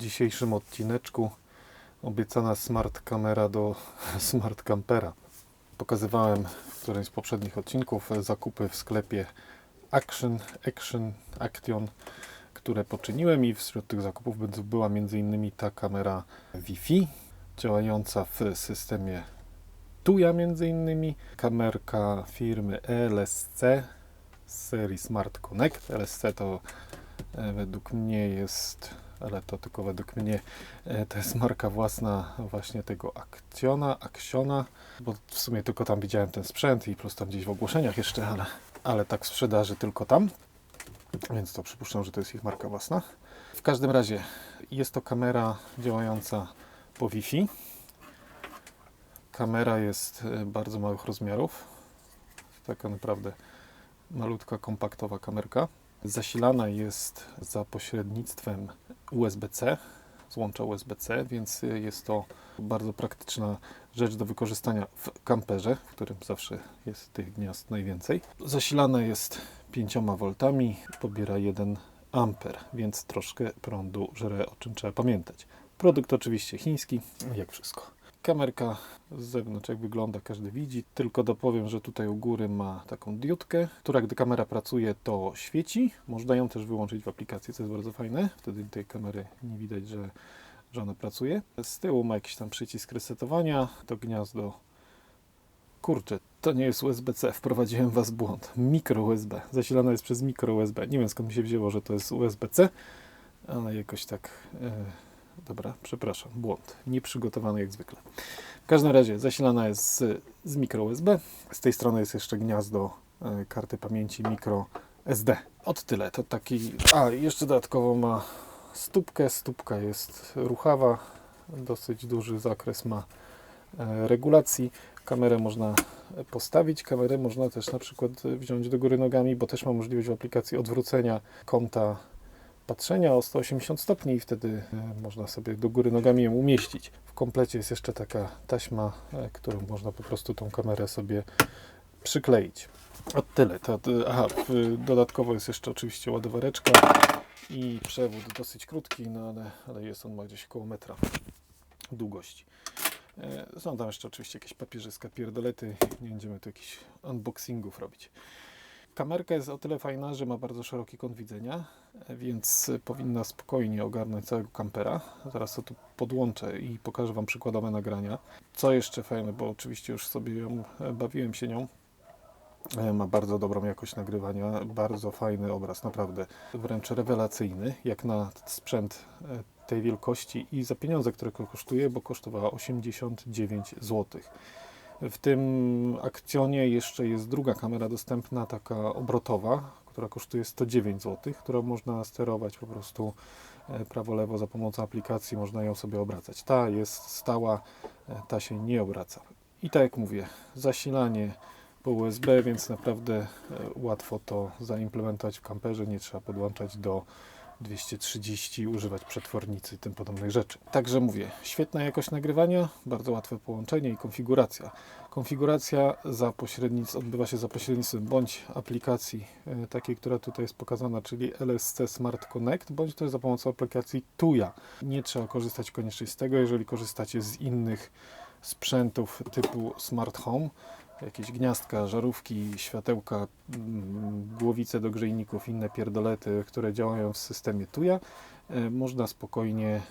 dzisiejszym odcineczku obiecana smart kamera do smart campera. Pokazywałem w którymś z poprzednich odcinków zakupy w sklepie Action, Action, Action, które poczyniłem i wśród tych zakupów była m.in. ta kamera Wi-Fi działająca w systemie Tuya innymi, kamerka firmy LSC z serii Smart Connect. LSC to e, według mnie jest, ale to tylko według mnie, e, to jest marka własna właśnie tego Actiona, Actiona, bo w sumie tylko tam widziałem ten sprzęt i plus tam gdzieś w ogłoszeniach jeszcze, ale, ale tak w sprzedaży tylko tam, więc to przypuszczam, że to jest ich marka własna. W każdym razie jest to kamera działająca po Wi-Fi. Kamera jest e, bardzo małych rozmiarów. Taka naprawdę malutka, kompaktowa kamerka. Zasilana jest za pośrednictwem USB-C, złącza USB-C, więc e, jest to bardzo praktyczna rzecz do wykorzystania w kamperze, w którym zawsze jest tych gniazd najwięcej. Zasilana jest 5 V, pobiera 1 A, więc troszkę prądu żre, o czym trzeba pamiętać. Produkt oczywiście chiński, jak wszystko. Kamerka z zewnątrz jak wygląda każdy widzi, tylko dopowiem, że tutaj u góry ma taką diodkę, która gdy kamera pracuje to świeci. Można ją też wyłączyć w aplikacji, co jest bardzo fajne. Wtedy tej kamery nie widać, że, że ona pracuje. Z tyłu ma jakiś tam przycisk resetowania, to gniazdo Kurczę, to nie jest USB-C, wprowadziłem Was w błąd. Micro USB, zasilana jest przez micro USB. Nie wiem skąd mi się wzięło, że to jest USB-C, ale jakoś tak... Yy Dobra, przepraszam, błąd. Nieprzygotowany jak zwykle. W każdym razie zasilana jest z, z micro USB. Z tej strony jest jeszcze gniazdo y, karty pamięci micro SD. Od tyle. To taki. A, jeszcze dodatkowo ma stópkę. Stópka jest ruchawa. Dosyć duży zakres ma y, regulacji. Kamerę można postawić. Kamerę można też na przykład wziąć do góry nogami, bo też ma możliwość w aplikacji odwrócenia kąta patrzenia o 180 stopni i wtedy e, można sobie do góry nogami ją umieścić. W komplecie jest jeszcze taka taśma, e, którą można po prostu tą kamerę sobie przykleić. O tyle. To, aha, dodatkowo jest jeszcze oczywiście ładowareczka i przewód dosyć krótki, no ale, ale jest on ma gdzieś około metra długości. E, są tam jeszcze oczywiście jakieś papierzyska, pierdolety. Nie będziemy tu jakichś unboxingów robić. Kamerka jest o tyle fajna, że ma bardzo szeroki kąt widzenia, więc powinna spokojnie ogarnąć całego kampera. Zaraz to tu podłączę i pokażę Wam przykładowe nagrania. Co jeszcze fajne, bo oczywiście już sobie ją, bawiłem się nią. Ma bardzo dobrą jakość nagrywania, bardzo fajny obraz, naprawdę wręcz rewelacyjny, jak na sprzęt e, tej wielkości i za pieniądze, które kosztuje, bo kosztowała 89 zł. W tym akcjonie jeszcze jest druga kamera dostępna, taka obrotowa, która kosztuje 109 zł, którą można sterować po prostu e, prawo-lewo za pomocą aplikacji, można ją sobie obracać. Ta jest stała, e, ta się nie obraca. I tak jak mówię, zasilanie po USB, więc naprawdę e, łatwo to zaimplementować w kamperze, nie trzeba podłączać do 230 używać przetwornicy i tym podobnych rzeczy. Także mówię, świetna jakość nagrywania, bardzo łatwe połączenie i konfiguracja. Konfiguracja za pośrednic, odbywa się za pośrednictwem bądź aplikacji e, takiej, która tutaj jest pokazana, czyli LSC Smart Connect, bądź też za pomocą aplikacji Tuya. Nie trzeba korzystać koniecznie z tego, jeżeli korzystacie z innych sprzętów typu Smart Home, jakieś gniazdka, żarówki, światełka, mm, głowice do grzejników, inne pierdolety, które działają w systemie Tuya, e, można spokojnie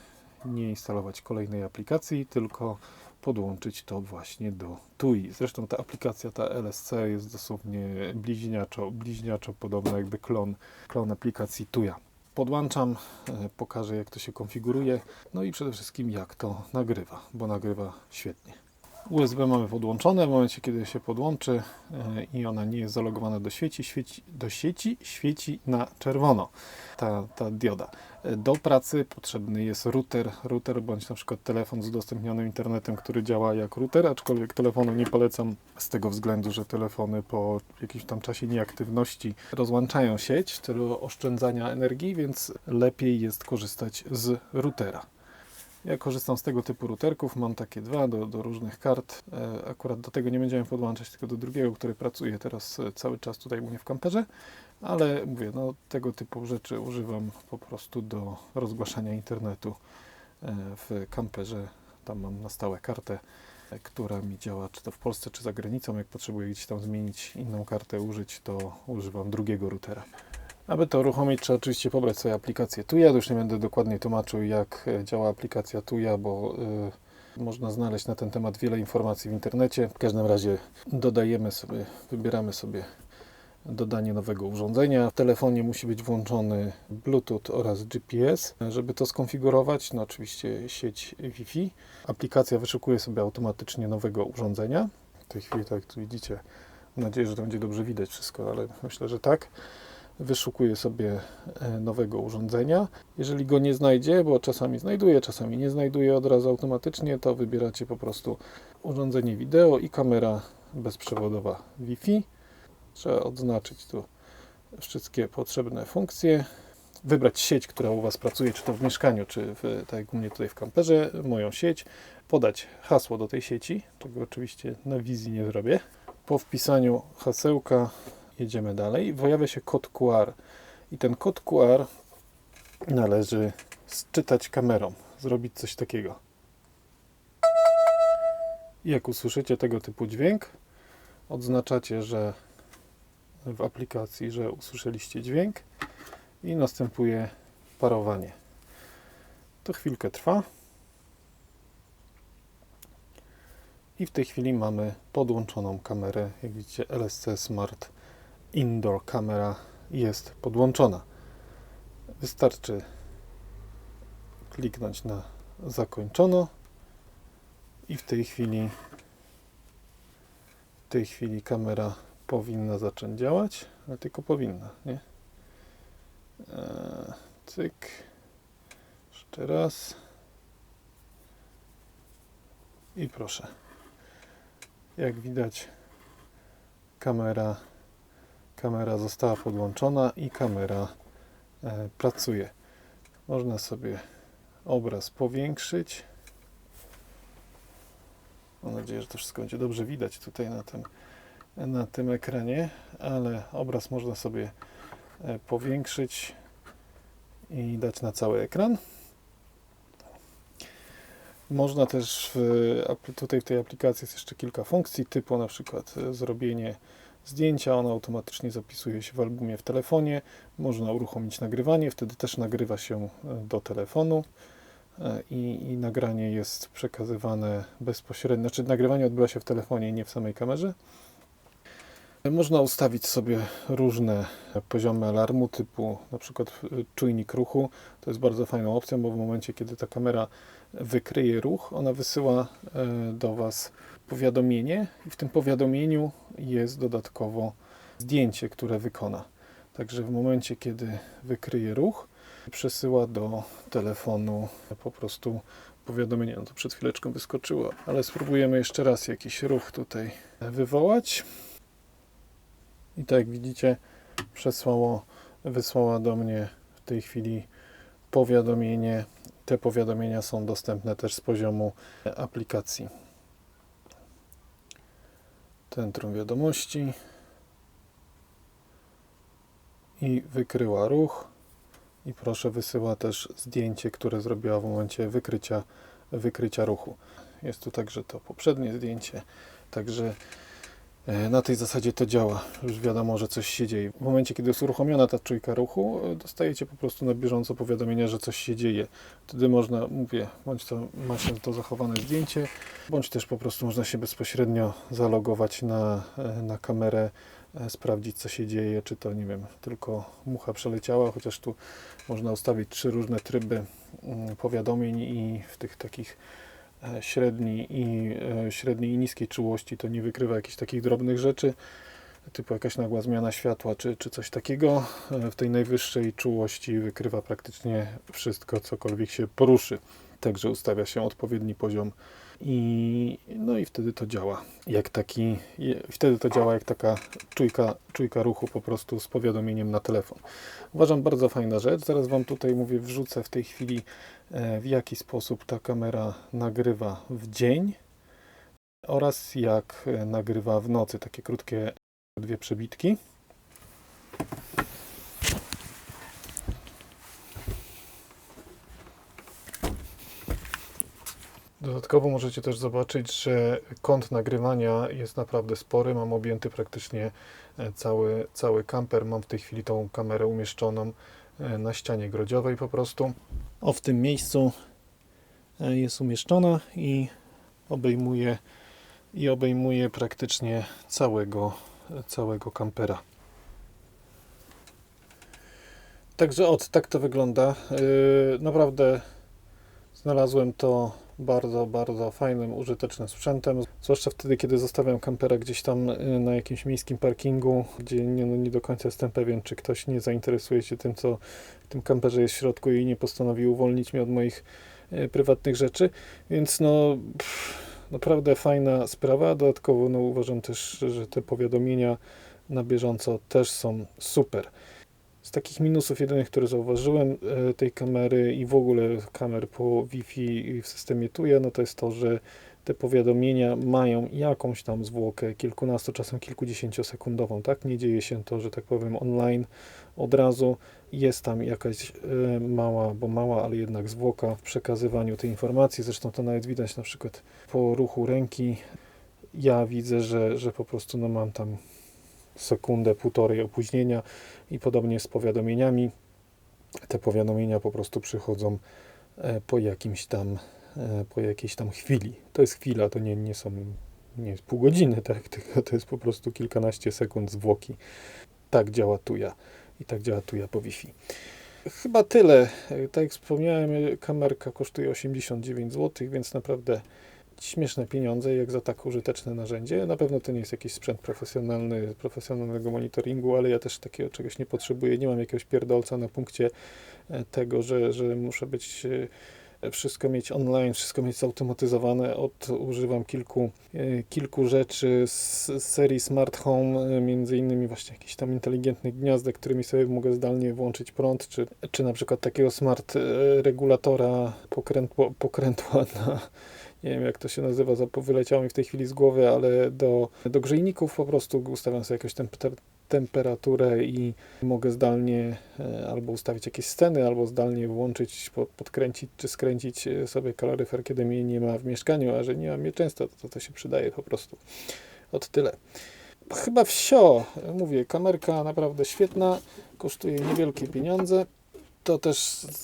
nie instalować kolejnej aplikacji, tylko podłączyć to właśnie do TUI. Zresztą ta aplikacja, ta LSC jest dosłownie bliźniaczo, bliźniaczo podobna jakby klon, klon aplikacji Tuya. Podłączam, e, pokażę jak to się konfiguruje, no i przede wszystkim jak to nagrywa, bo nagrywa świetnie. USB mamy podłączone. W momencie, kiedy się podłączy e, i ona nie jest zalogowana do sieci, świeci, do sieci świeci na czerwono ta, ta dioda. E, do pracy potrzebny jest router, router bądź na przykład telefon z udostępnionym internetem, który działa jak router, aczkolwiek telefonu nie polecam z tego względu, że telefony po jakimś tam czasie nieaktywności rozłączają sieć w celu oszczędzania energii, więc lepiej jest korzystać z routera. Ja korzystam z tego typu routerków, mam takie dwa do, do różnych kart. E, akurat do tego nie będziemy podłączać, tylko do drugiego, który pracuje teraz e, cały czas tutaj u mnie w kamperze. ale mówię, no tego typu rzeczy używam po prostu do rozgłaszania internetu e, w kamperze. Tam mam na stałe kartę, która mi działa czy to w Polsce, czy za granicą. Jak potrzebuję gdzieś tam zmienić inną kartę, użyć, to używam drugiego routera. Aby to uruchomić, trzeba oczywiście pobrać sobie aplikację Tuya. Już nie będę dokładnie tłumaczył, jak e, działa aplikacja Tuya, bo y, można znaleźć na ten temat wiele informacji w internecie. W każdym razie dodajemy sobie, wybieramy sobie dodanie nowego urządzenia. W telefonie musi być włączony Bluetooth oraz GPS. Żeby to skonfigurować, no oczywiście sieć Wi-Fi. Aplikacja wyszukuje sobie automatycznie nowego urządzenia. W tej chwili, tak jak tu widzicie, mam nadzieję, że to będzie dobrze widać wszystko, ale myślę, że tak. Wyszukuje sobie e, nowego urządzenia. Jeżeli go nie znajdzie, bo czasami znajduje, czasami nie znajduje od razu automatycznie, to wybieracie po prostu urządzenie wideo i kamera bezprzewodowa Wi-Fi. Trzeba odznaczyć tu wszystkie potrzebne funkcje. Wybrać sieć, która u Was pracuje, czy to w mieszkaniu, czy w, tak jak u mnie tutaj w kamperze, moją sieć. Podać hasło do tej sieci, czego oczywiście na wizji nie zrobię. Po wpisaniu hasełka jedziemy dalej. Pojawia się kod QR i ten kod QR należy sczytać kamerą, zrobić coś takiego. I Jak usłyszycie tego typu dźwięk, odznaczacie, że w aplikacji, że usłyszeliście dźwięk i następuje parowanie. To chwilkę trwa. I w tej chwili mamy podłączoną kamerę. Jak widzicie, LSC Smart Indoor kamera jest podłączona. Wystarczy kliknąć na zakończono i w tej chwili w tej chwili kamera powinna zacząć działać, ale tylko powinna, nie? Eee, cyk. Jeszcze raz. I proszę. Jak widać, kamera, kamera została podłączona i kamera e, pracuje. Można sobie obraz powiększyć. Mam nadzieję, że to wszystko będzie dobrze widać tutaj na tym na tym ekranie, ale obraz można sobie e, powiększyć i dać na cały ekran. Można też w, tutaj w tej aplikacji jest jeszcze kilka funkcji, typu na przykład e, zrobienie zdjęcia, ono automatycznie zapisuje się w albumie w telefonie. Można uruchomić nagrywanie, wtedy też nagrywa się e, do telefonu i, i nagranie jest przekazywane bezpośrednio, znaczy nagrywanie odbywa się w telefonie, nie w samej kamerze. Można ustawić sobie różne poziomy alarmu, typu na przykład czujnik ruchu. To jest bardzo fajną opcją, bo w momencie, kiedy ta kamera wykryje ruch, ona wysyła e, do Was powiadomienie i w tym powiadomieniu jest dodatkowo zdjęcie, które wykona. Także w momencie, kiedy wykryje ruch, przesyła do telefonu po prostu powiadomienie. No to przed chwileczką wyskoczyło, ale spróbujemy jeszcze raz jakiś ruch tutaj wywołać. I tak jak widzicie, przesłało, wysłała do mnie w tej chwili powiadomienie. Te powiadomienia są dostępne też z poziomu aplikacji. Centrum wiadomości i wykryła ruch. I proszę, wysyła też zdjęcie, które zrobiła w momencie wykrycia, wykrycia ruchu. Jest tu także to poprzednie zdjęcie. Także E, na tej zasadzie to działa. Już wiadomo, że coś się dzieje. W momencie, kiedy jest uruchomiona ta czujka ruchu, e, dostajecie po prostu na bieżąco powiadomienia, że coś się dzieje. Wtedy można, mówię, bądź to ma się to zachowane zdjęcie, bądź też po prostu można się bezpośrednio zalogować na, e, na kamerę, sprawdzić co się dzieje, czy to, nie wiem, tylko mucha przeleciała, chociaż tu można ustawić trzy różne tryby mm, powiadomień i w tych takich E, średniej i, e, średniej i niskiej czułości to nie wykrywa jakichś takich drobnych rzeczy, typu jakaś nagła zmiana światła czy, czy coś takiego. E, w tej najwyższej czułości wykrywa praktycznie wszystko, cokolwiek się poruszy. Także ustawia się odpowiedni poziom i no i wtedy to działa jak taki, wtedy to działa jak taka czujka, czujka ruchu po prostu z powiadomieniem na telefon. Uważam bardzo fajna rzecz. Zaraz Wam tutaj mówię, wrzucę w tej chwili e, w jaki sposób ta kamera nagrywa w dzień oraz jak e, nagrywa w nocy. Takie krótkie dwie przebitki. Dodatkowo możecie też zobaczyć, że kąt nagrywania jest naprawdę spory. Mam objęty praktycznie e, cały, cały kamper. Mam w tej chwili tą kamerę umieszczoną e, na ścianie grodziowej po prostu. O, w tym miejscu e, jest umieszczona i obejmuje, i obejmuje praktycznie całego, całego kampera. Także od tak to wygląda. Yy, naprawdę znalazłem to bardzo, bardzo fajnym, użytecznym sprzętem. Zwłaszcza wtedy, kiedy zostawiam kampera gdzieś tam yy, na jakimś miejskim parkingu, gdzie nie, no nie do końca jestem pewien, czy ktoś nie zainteresuje się tym, co w tym kamperze jest w środku i nie postanowi uwolnić mnie od moich yy, prywatnych rzeczy. Więc no. Pff, naprawdę fajna sprawa. Dodatkowo no, uważam też, że te powiadomienia na bieżąco też są super. Z takich minusów jedynych, które zauważyłem e, tej kamery i w ogóle kamer po Wi-Fi w systemie TUJA, no to jest to, że te powiadomienia mają jakąś tam zwłokę kilkunasto, czasem kilkudziesięciosekundową, tak? Nie dzieje się to, że tak powiem online od razu. Jest tam jakaś e, mała, bo mała, ale jednak zwłoka w przekazywaniu tej informacji. Zresztą to nawet widać na przykład po ruchu ręki. Ja widzę, że, że po prostu no mam tam sekundę, półtorej opóźnienia i podobnie z powiadomieniami. Te powiadomienia po prostu przychodzą e, po jakimś tam, e, po jakiejś tam chwili. To jest chwila, to nie, nie są, nie jest pół godziny, tak? Tylko to jest po prostu kilkanaście sekund zwłoki. Tak działa tuja i tak działa tuja po Wi-Fi. Chyba tyle. E, tak jak wspomniałem, kamerka kosztuje 89 zł, więc naprawdę śmieszne pieniądze, jak za tak użyteczne narzędzie. Na pewno to nie jest jakiś sprzęt profesjonalny, profesjonalnego monitoringu, ale ja też takiego czegoś nie potrzebuję. Nie mam jakiegoś pierdolca na punkcie e, tego, że, że muszę być e, wszystko mieć online, wszystko mieć zautomatyzowane. Od, używam kilku, e, kilku rzeczy z serii Smart Home, między innymi właśnie jakichś tam inteligentnych gniazdek, którymi sobie mogę zdalnie włączyć prąd, czy, czy na przykład takiego smart regulatora pokrętła, pokrętła na nie wiem jak to się nazywa, wyleciało mi w tej chwili z głowy, ale do, do grzejników po prostu ustawiam sobie jakąś temper temperaturę i mogę zdalnie e, albo ustawić jakieś sceny, albo zdalnie włączyć, pod, podkręcić czy skręcić e, sobie kaloryfer, kiedy mnie nie ma w mieszkaniu, a że nie mam mnie często, to to się przydaje po prostu. Od tyle. Chyba wsio. Mówię, kamerka naprawdę świetna, kosztuje niewielkie pieniądze to też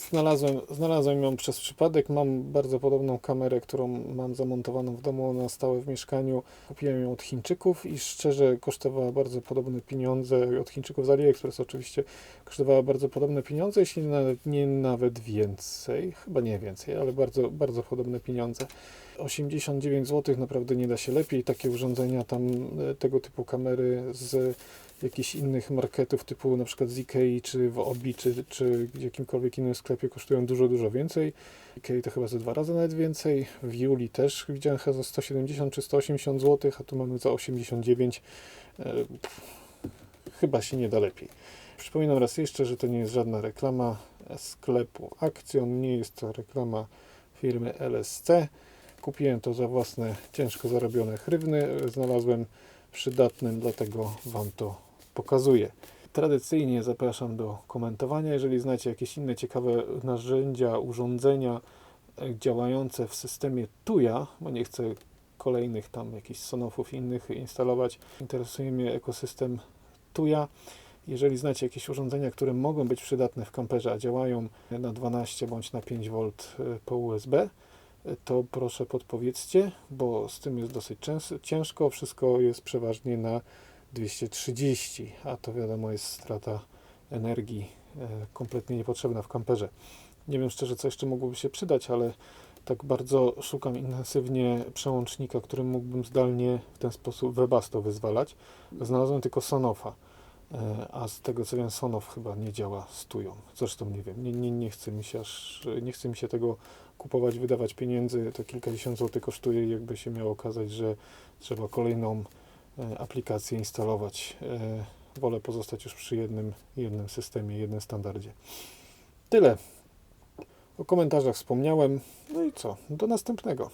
znalazłem, znalazłem ją przez przypadek. Mam bardzo podobną kamerę, którą mam zamontowaną w domu na stałe w mieszkaniu. Kupiłem ją od Chińczyków i szczerze kosztowała bardzo podobne pieniądze. Od Chińczyków z AliExpress oczywiście kosztowała bardzo podobne pieniądze, jeśli nawet, nie nawet więcej. Chyba nie więcej, ale bardzo, bardzo podobne pieniądze. 89 zł naprawdę nie da się lepiej. Takie urządzenia tam, e, tego typu kamery z jakichś innych marketów typu na przykład z Ikei, czy w Obi, czy, czy jakimkolwiek innym sklepie kosztują dużo, dużo więcej. Ikei to chyba za dwa razy nawet więcej. W Juli też widziałem chyba za 170 czy 180 zł, a tu mamy za 89. E, chyba się nie da lepiej. Przypominam raz jeszcze, że to nie jest żadna reklama sklepu Akcjon, nie jest to reklama firmy LSC. Kupiłem to za własne ciężko zarobione chrywny. Znalazłem przydatnym, dlatego Wam to pokazuję. Tradycyjnie zapraszam do komentowania. Jeżeli znacie jakieś inne ciekawe narzędzia, urządzenia e, działające w systemie TUJA, bo nie chcę kolejnych tam jakichś sonofów innych instalować, interesuje mnie ekosystem TUJA. Jeżeli znacie jakieś urządzenia, które mogą być przydatne w kamperze, a działają na 12 bądź na 5 V e, po USB, to proszę podpowiedzcie, bo z tym jest dosyć ciężko. Wszystko jest przeważnie na 230, a to wiadomo jest strata energii e, kompletnie niepotrzebna w kamperze. Nie wiem szczerze, co jeszcze mogłoby się przydać, ale tak bardzo szukam intensywnie przełącznika, którym mógłbym zdalnie w ten sposób Webasto wyzwalać. Znalazłem tylko Sonofa, a z tego co wiem Sonof chyba nie działa z tują. Zresztą nie wiem, nie, nie, nie chce mi się aż, nie chce mi się tego kupować, wydawać pieniędzy, to kilkadziesiąt złotych kosztuje jakby się miało okazać, że trzeba kolejną E, aplikację instalować. E, wolę pozostać już przy jednym, jednym systemie, jednym standardzie. Tyle. O komentarzach wspomniałem. No i co? Do następnego.